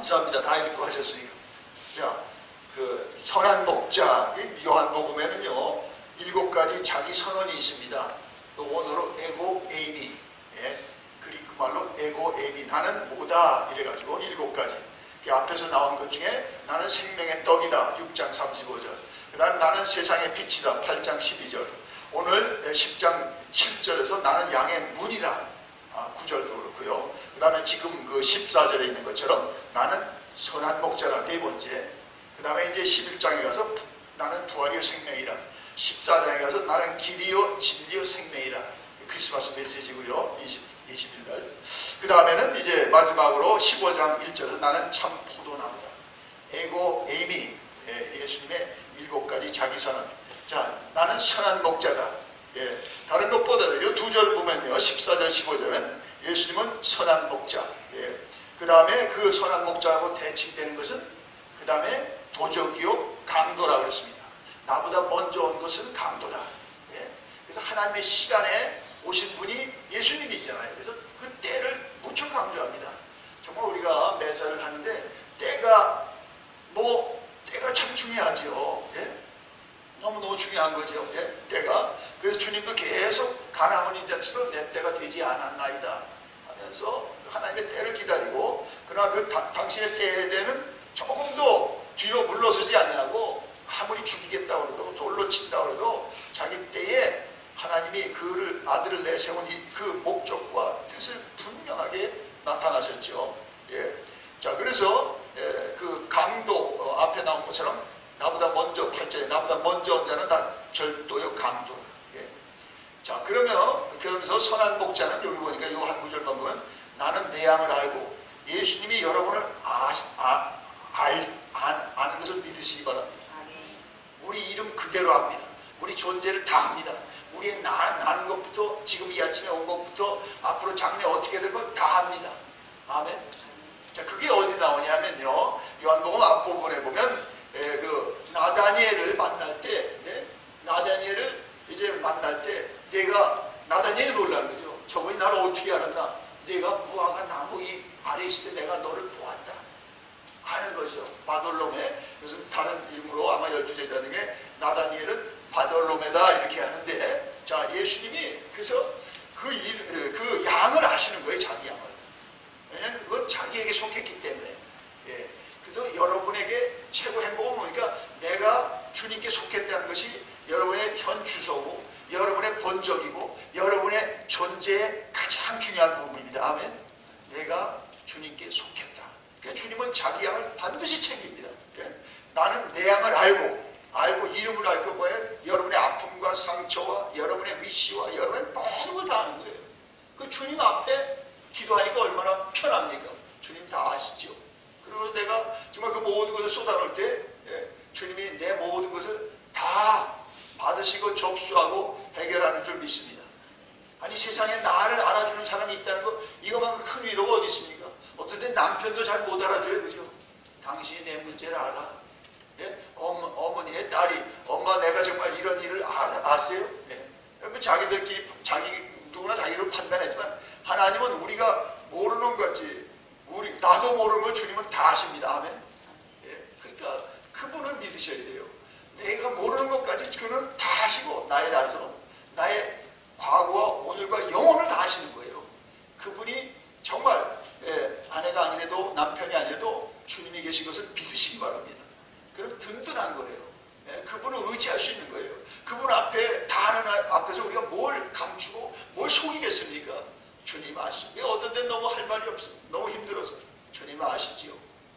감사합니다. 다 읽고 하셨으니까. 자, 그 선한 목자 이 요한복음에는요 일곱 가지 자기 선언이 있습니다. 또 원어로 에고 에이미, 예, 그리그 말로 에고 에이미 나는 뭐다 이래가지고 일곱 가지. 그 앞에서 나온 것 중에 나는 생명의 떡이다 6장 35절. 그다음 나는 세상의 빛이다 8장 12절. 오늘 10장 7절에서 나는 양의 문이라 아, 9절도 그렇고요. 그 다음에 지금 그 14절에 있는 것처럼 나는 선한 목자라 네 번째. 그 다음에 이제 11장에 가서 부- 나는 부활이요 생명이라. 14장에 가서 나는 길이요 진리요 생명이라. 크리스마스 메시지고요. 20, 20일 날. 그 다음에는 이제 마지막으로 15장 1절에서 나는 참 포도나무다. 에고 에이미 예, 예수님의 일곱 가지 자기 선언. 자, 나는 선한 목자다. 예, 다른 것보다 이두절 보면요. 14절, 15절은 예수님은 선한 목자. 예, 그 다음에 그 선한 목자하고 대칭되는 것은 그 다음에 도적이요 강도라고 했습니다. 나보다 먼저 온 것은 강도다. 예, 그래서 하나님의 시간에 오신 분이 예수님이잖아요. 그래서 그 때를 무척 강조합니다. 정말 우리가 매사를 하는데 때가 뭐 때가 참 중요하죠. 예? 너무너무 중요한 거죠. 예? 때가. 그래서 주님도 계속 가나안 인자처럼 내 때가 되지 않았나이다 하면서 하나님의 때를 기다리고 그러나 그 다- 당신의 때에 대는 조금도 뒤로 물러서지 아니하고 아무리 죽이겠다고 해도 돌로 친다고 해도 자기 때에 하나님이 그를 아들을 내세운 이그 목적과 뜻을 분명하게 나타나셨죠. 예. 자, 그래서 예, 그 강도 어, 앞에 나온 것처럼 나보다 먼저 팔절에 나보다 먼저 온 자는 다 절도요 강도. 예. 자, 그러면 그러면서 선한 목자는 여기 보니까 요한 구절만 보면 나는 내 양을 알고 예수님이 여러분을 아, 아, 알, 아, 아는 것을 믿으시기 바랍니다. 우리 이름 그대로 합니다. 우리 존재를 다 합니다. 우리의 나, 나는 것부터 지금 이 아침에 온 것부터 앞으로 장래 어떻게 될 것 다 합니다. 아멘. 자, 그게 어디 나오냐면요. 요한복음 앞부분에 보면 에, 그 나다니엘을 만날 때, 네? 나다니엘을 이제 만날 때 내가 나다니엘이 놀라는 거죠. 저분이 나를 어떻게 알았나? 내가 무화과 나무 이 아래 있을 때 내가 너를 보았다. 아는 거죠. 바돌롬에. 그래서 다른 이름으로 아마 열두 제자 중에 나다니엘은 바돌롬에다 이렇게 하는데 자 예수님이 그래서 그, 일, 그 양을 아시는 거예요. 자기 양을. 왜냐하면 그건 자기에게 속했기 때문에. 예. 그래도 여러분에게 최고 행복은 뭐니까 내가 주님께 속했다는 것이 여러분의 현 주소고 본적이고 여러분의 존재의 가장 중요한 부분입니다. 아멘. 내가 주님께 속했다. 그러니까 주님은 자기 양을 반드시 챙깁니다. 예. 나는 내 양을 알고 알고 이름을 알고 뭐예요? 여러분의 아픔과 상처와 여러분의 위시와 여러분의 모든 걸다 아는 거예요. 그 주님 앞에 기도하니까 얼마나 편합니까? 주님 다 아시죠. 그리고 내가 정말 그 모든 것을 쏟아놓을 때 예, 주님이 내 모든 것을 다 받으시고 접수하고 해결하는 줄 믿습니다. 아니 세상에 나를 알아주는 사람이 있다는 거 이거만 큰 위로가 어디 있습니까? 어떨 때 남편도 잘 못 알아줘요, 그죠? 당신이 내 문제를 알아. 예? 어머, 어머니의 딸이 엄마 내가 정말 이런 일을 아, 아세요? 예. 뭐 자기들끼리 자기 누구나 자기를 판단하지만 하나님은 우리가 모르는 거지 우리 나도 모르는 걸 주님은 다 아십니다. 아멘. 예. 그러니까 그분을 믿으셔야 돼요. 내가 모르는 것까지 그는 다 아시고 나의 나도 나의 과거와 오늘과 영혼을 다 아시는 거예요. 그분이 정말 예, 아내가 아니래도 남편이 아니래도 주님이 계신 것을 믿으시기 바랍니다. 그럼 든든한 거예요. 예, 그분을 의지할 수 있는 거예요. 그분 앞에 아- 앞에서 우리가 뭘 감추고 뭘 속이겠습니까? 주님 아시고 어떤 때 너무 할 말이 없어. 너무 힘들어서 주님 아시지요.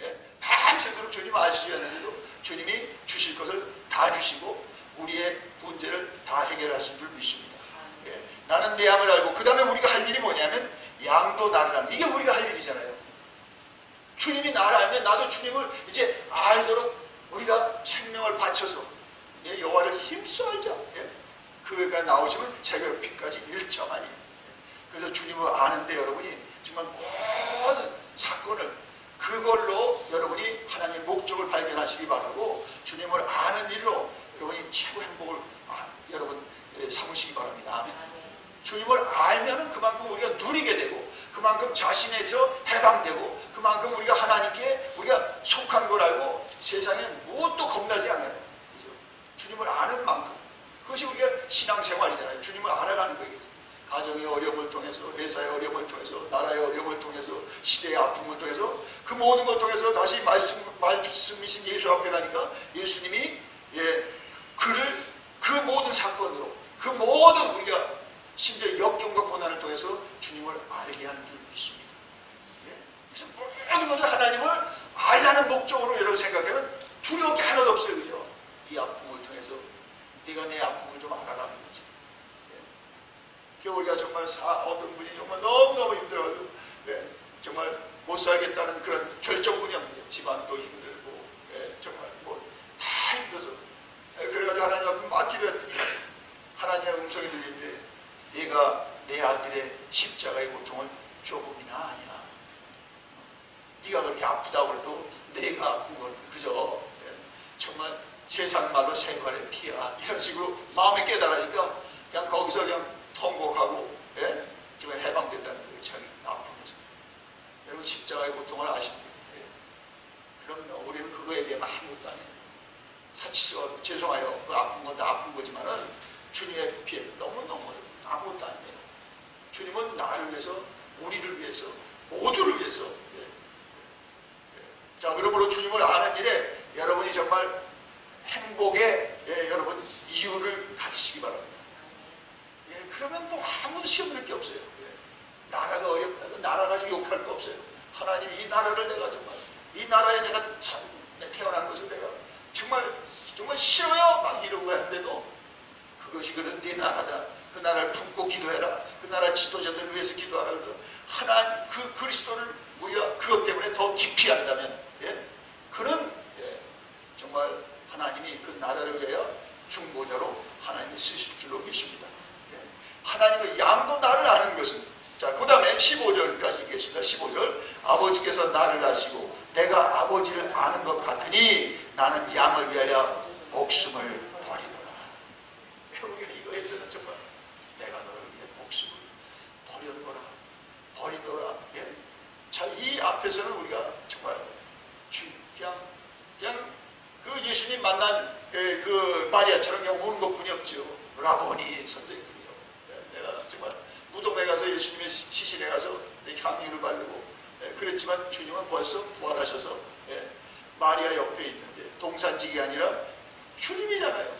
예, 밤새도록 주님 아시는데도 주님이 주실 것을 다 주시고 우리의 문제를 다 해결하신 줄 믿습니다. 예, 나는 내 양을 알고 그 다음에 우리가 할 일이 뭐냐면 양도 나를 알고 이게 우리가 할 일이잖아요. 주님이 나를 알면 나도 주님을 이제 알도록 우리가 생명을 바쳐서 예, 여호와를 힘써 알자. 예? 그가 나오시면 새벽 빛까지 일정하니. 그래서 주님을 아는데 여러분이 정말 모든 사건을 그걸로 여러분이 하나님의 목적을 발견하시기 바라고 주님을 아는 일로 여러분이 최고 행복을 아, 여러분 예, 삼으시기 바랍니다. 아멘. 주님을 알면은 그만큼 우리가 누리게 되고 그만큼 자신에서 해방되고 그만큼 우리가 하나님께 우리가 속한 걸 알고 세상에 무엇도 겁나지 않아요. 그죠? 주님을 아는 만큼 그것이 우리가 신앙생활이잖아요. 주님을 알아가는 거예요. 가정의 어려움을 통해서 회사의 어려움을 통해서 나라의 어려움을 통해서 시대의 아픔을 통해서 그 모든 걸 통해서 다시 말씀 말씀이신 예수 앞에 가니까 예수님이 예 그를 그 모든 사건으로 그 모든 우리가 심지어 역경과 고난을 통해서 주님을 알게 하는 줄 믿습니다. 예? 그래서 모든 것을 하나님을 알라는 목적으로 여러분 생각하면 두려울 게 하나도 없어요. 그죠? 이 통해서 네가 내 아픔을 좀 알아라는 거지. 예? 그 우리가 정말 사, 어떤 분이 정말 너무너무 힘들어가지고 예? 정말 못 살겠다는 그런 결정문이 없는 집안도 힘들고 예? 정말 뭐 다 힘들어서 예, 그래가지고 하나님 앞에 막 기도했더니 하나님의 음성이 들리는데 네가 내 아들의 십자가의 고통을 조금이나 아니야. 네가 그렇게 아프다고 해도 내가 아픈 건 그저 세상 말로 생활의 피야 이런 식으로 마음에 깨달으니까 그냥 거기서 그냥 통곡하고 예? 지금 해방됐다는 거예요 자기 아픔에서 여러분 십자가의 고통을 아십니까? 예. 그럼 우리는 그거에 비하면 아무것도 아니에요 사치스러워 죄송해요 그 아픈 건 다 아픈 거지만은 주님의 피해 너무너무 아무것도 아니에요 주님은 나를 위해서 우리를 위해서 모두를 위해서 예. 예. 자 그러므로 주님을 아는 일에 여러분이 정말 행복의 예, 여러분 이유를 가지시기 바랍니다. 예, 그러면 뭐 아무도 시험 낼게 없어요. 예. 나라가 어렵다. 그 나라 가지고 욕할 거 없어요. 하나님 이 나라를 내가 정말 이 나라에 내가 참 태어난 것을 내가 정말 정말 싫어요 막 이러고 했는데도 그것이 그런 네 나라다. 그 나라를 품고 기도해라. 그 나라 지도자들을 위해서 기도하라. 하나님 그 그리스도를 우리가 그것 때문에 더 깊이 한다면 예? 그런 예, 정말 하나님이 그 나라를 위하여 중보자로 하나님이 쓰실 줄로 믿습니다. 예. 하나님의 양도 나를 아는 것은 자, 그 다음에 15절까지 읽겠습니다. 15절. 아버지께서 나를 아시고 내가 아버지를 아는 것 같으니 나는 양을 위하여 목숨을 버리노라. 우리가 이거에서는 정말 내가 너를 위해 목숨을 버렸노라. 버리노라. 예. 자, 이 앞에서는 우리가 정말 주, 그냥, 그냥 그 예수님 만난 예, 그 마리아처럼 그냥 오는 것뿐이 없죠. 라보니 선생님이요. 예, 내가 정말 무덤에 가서 예수님의 시- 시신에 가서 내 향유를 바르고 예, 그랬지만 주님은 벌써 부활하셔서 예, 마리아 옆에 있는데 동산직이 아니라 주님이잖아요.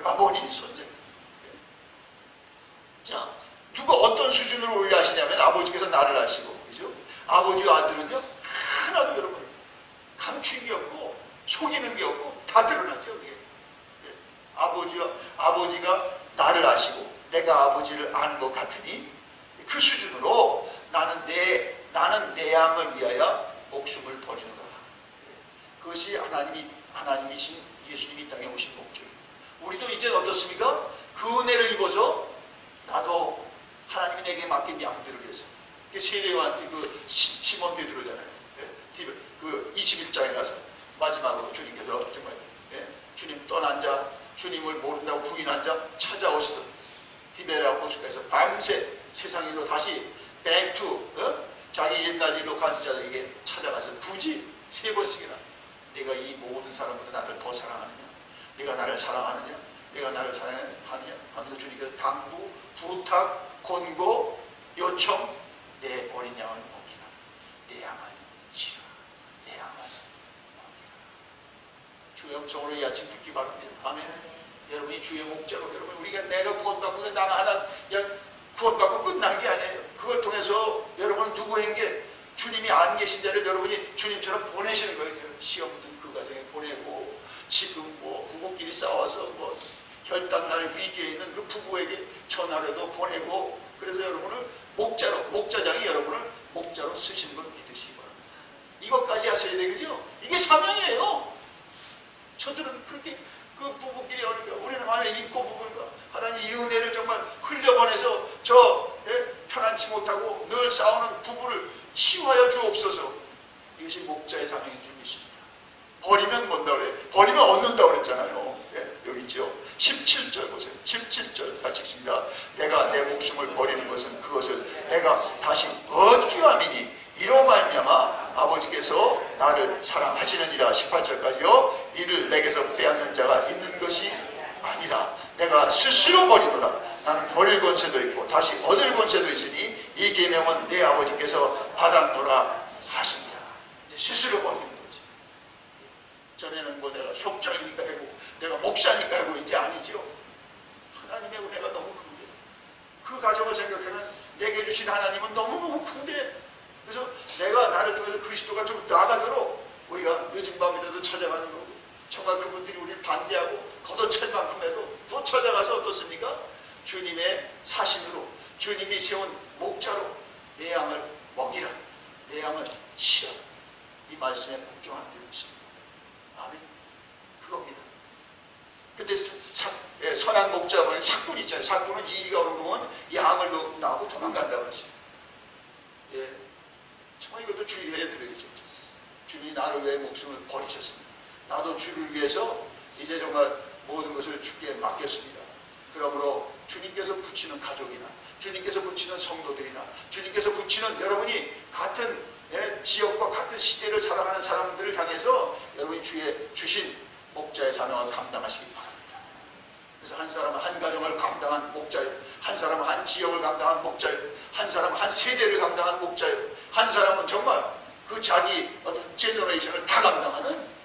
라보니 선생님. 예. 자, 누가 어떤 수준으로 올려 하시냐면 아버지께서 나를 아시고 그죠? 아버지와 아들은요 하나도 여러분 감추기 없고 속이는 게 없고 다 드러나죠. 그게. 예. 아버지와 아버지가 나를 아시고 내가 아버지를 아는 것 같으니 그 수준으로 나는 내 나는 내 양을 위하여 목숨을 버리노라. 예. 그것이 하나님이 하나님이신 예수님이 이 땅에 오신 목적이에요. 우리도 이제 어떻습니까? 그 은혜를 입어서 나도 하나님이 내게 맡긴 양들을 위해서 그 세례요한 그 시- 시몬 베드로잖아요. 예. 그 21장에 가서 마지막으로 주님께서 정말 예, 주님 떠난 자, 주님을 모른다고 부인한 자 찾아오시던 디베라 호수가에서 밤새 세상 일로 다시 백투 어? 자기 옛날 일로 간 자에게 찾아가서 굳이 세 번씩이나 내가 이 모든 사람보다 나를 더 사랑하느냐? 내가 나를 사랑하느냐? 내가 나를 사랑하느냐? 하면서 주님께서 당부, 부탁, 권고, 요청 내 어린 양을 먹이라. 내 양을 치라. 내 양을 주의 음성으로 이 아침 듣기 바랍니다. 아멘. 여러분이 주의 목자로 여러분 우리가 내가 구원받고 나는 하나 구원받고 끝난 게 아니에요. 그걸 통해서 여러분 누구에게 주님이 안 계신 자를 여러분이 주님처럼 보내시는 거예요. 시험도 그 과정에 보내고 지금 뭐 부부끼리 싸워서 뭐 혈당 날 위기에 있는 그 부부에게 전화라도 보내고 그래서 여러분을 목자로 목자장이 여러분을 목자로 쓰시는 걸 믿으시기 바랍니다. 이것까지 하셔야 되겠죠? 이게 사명이에요. 저들은 그렇게 그 부부끼리 우리는 만약 인고 부부인가 하나님 이 은혜를 정말 흘려보내서 저 예, 편안치 못하고 늘 싸우는 부부를 치유하여 주옵소서 이것이 목자의 사명인 줄 믿습니다 버리면 뭔다 그래? 버리면 얻는다 그랬잖아요. 예, 여기 있죠. 17절 보세요. 17절 같이 읽습니다. 내가 내 목숨을 버리는 것은 그것을 내가 다시 얻기 함이니 이로 말미암아 아버지께서 나를 사랑하시느니라 18절까지요. 이를 내게서 빼앗는 자가 있는 것이 아니라 내가 스스로 버리노라. 나는 버릴 권세도 있고 다시 얻을 권세도 있으니 이 계명은 내 아버지께서 받았노라 하십니다. 스스로 버리는 거지. 전에는 뭐 내가 협자이니까 하고 내가 목사니까 하고 이제 아니죠. 하나님의 은혜가 너무 큰데 그 가정을 생각하면 내게 주신 하나님은 너무너무 큰데 그래서 내가 나를 통해서 그리스도가 좀 나가도록 우리가 늦은 밤이라도 찾아가는 거고 정말 그분들이 우리를 반대하고 걷어찰 만큼 해도 또 찾아가서 어떻습니까? 주님의 사신으로 주님이 세운 목자로 내 양을 먹이라 내 양을 치라 이 말씀에 복종하는 게 있습니다. 아멘 그겁니다. 근데 사- 예, 선한 목자는 사꾼이 있잖아요. 사꾼은 이의가 오르면 양을 나고 도망간다고 그랬어요. 예. 정말 이것도 주의해야 되겠죠. 주님이 나를 위해 목숨을 버리셨습니다. 나도 주를 위해서 이제 정말 모든 것을 주께 맡겼습니다. 그러므로 주님께서 붙이는 가족이나 주님께서 붙이는 성도들이나 주님께서 붙이는 여러분이 같은 예, 지역과 같은 시대를 살아가는 사람들을 향해서 여러분이 주의 주신 목자의 사명을 감당하시기 바랍니다. 그래서 한 사람은 한 가정을 감당한 목자요. 한 사람은 한 지역을 감당한 목자요. 한 사람은 한 세대를 감당한 목자요. 한 사람은 정말 그 자기 어떤 제너레이션을 다 감당하는 예,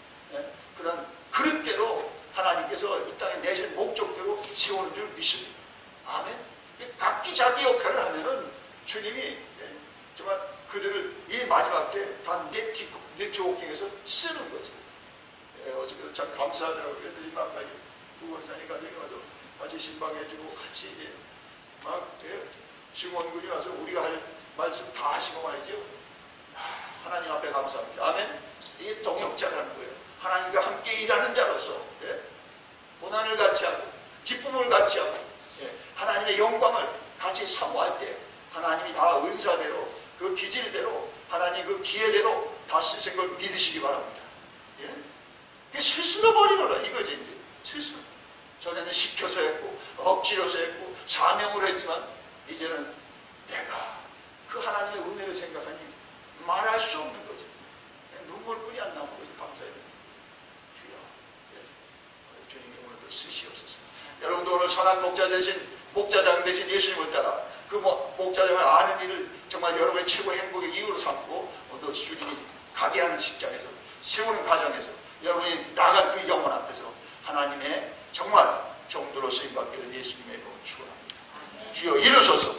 그런 그릇대로 하나님께서 이 땅에 내신 목적대로 세우는 줄 믿습니다. 아멘. 각기 자기 역할을 하면은 주님이 예, 정말 그들을 이 마지막 때다 네트워킹에서 쓰는 거죠. 예, 어저께도 참 감사하더라고요. 애들이 막 부원장이 가정에 와서 같이 신방해주고 같이 예, 막 예, 증원군이 와서 우리가 할 말씀 다 하시고 말이죠. 아, 하나님 앞에 감사합니다. 아멘. 이게 동역자라는 거예요. 하나님과 함께 일하는 자로서 예, 고난을 같이 하고 기쁨을 같이 하고 예, 하나님의 영광을 같이 사모할 때 하나님이 다 은사대로 그 기질대로 하나님 그 기회대로 다 쓰신 걸 믿으시기 바랍니다. 예? 그게 실수로 버리노라 이거지 이제 실수. 전에는 시켜서 했고 억지로서 했고 사명으로 했지만 이제는 내가 그 하나님의 은혜를 생각하니 말할 수 없는 거지. 그냥 눈물뿐이 안 나오는 거지 감사해요. 주여, 예. 주님이 오늘도 쓰시옵소서. 여러분도 오늘 선한 목자 대신 목자장 대신 예수님을 따라 그 목- 목자장을 아는 일을 정말 여러분의 최고의 행복의 이유로 삼고 오늘도 주님이 가게 하는 직장에서 세우는 가정에서 여러분이 나간 그 영혼 앞에서 하나님의 정말 정도로 쓰임받기를 예수님의 이름으로 축원합니다. 주여 이루소서.